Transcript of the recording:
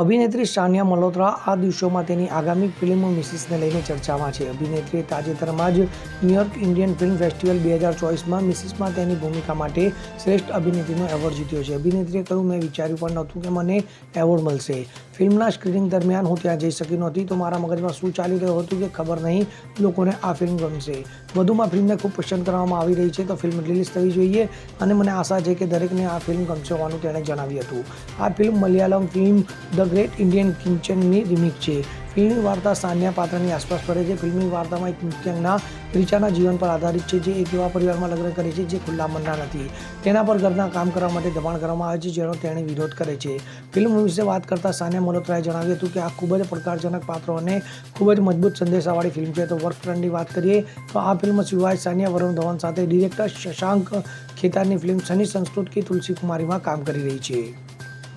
અભિનેત્રી સાનિયા મલ્હોત્રા આ દિવસોમાં તેની આગામી ફિલ્મ મિસિસને લઈને ચર્ચામાં છે. અભિનેત્રીએ તાજેતરમાં જ ન્યુયોર્ક ઇન્ડિયન ફિલ્મ ફેસ્ટિવલ બે હજાર ચોવીસમાં મિસિસમાં તેની ભૂમિકા માટે શ્રેષ્ઠ અભિનેત્રીનો એવોર્ડ જીત્યો છે. અભિનેત્રીએ કહ્યું, મેં વિચાર્યું પણ નહોતું કે મને એવોર્ડ મળશે. ફિલ્મના સ્ક્રીનિંગ દરમિયાન હું ત્યાં જઈ શકી નહોતી, તો મારા મગજમાં શું ચાલી રહ્યું હતું કે ખબર નહીં લોકોને આ ફિલ્મ ગમશે. વધુમાં ફિલ્મને ખૂબ પસંદ કરવામાં આવી રહી છે, તો ફિલ્મ રિલીઝ થવી જોઈએ અને મને આશા છે કે દરેકને આ ફિલ્મ ગમશે હોવાનું તેણે જણાવ્યું હતું. આ film Malayalam film the great Indian કિચનની remake છે. ફિલ્મની વાર્તા સાન્યા પાત્રની આસપાસ ફરે છે. ફિલ્મની વાર્તામાં એક નૃત્યંગના રીચાના જીવન પર આધારિત છે, જે એક એવા પરિવારમાં લગ્ન કરે છે, જે ખુલ્લા મનના નથી. તેના પર ઘરના કામ કરવા માટે દબાણ કરવામાં આવે છે, જેનો તેણે વિરોધ કરે છે. ફિલ્મ વિશે વાત કરતા સાનિયા મલ્હોત્રાએ જણાવ્યું હતું કે આ ખૂબ જ પડકારજનક પાત્રો અને ખૂબ જ મજબૂત સંદેશાવાળી ફિલ્મ છે. તો વર્ક ફ્રન્ટની વાત કરીએ, તો આ ફિલ્મ સિવાય સાનિયા વરુણ ધવન સાથે ડિરેક્ટર શશાંક ખેતાની ફિલ્મ સની સંસ્કૃત કી તુલસી કુમારીમાં કામ કરી રહી છે.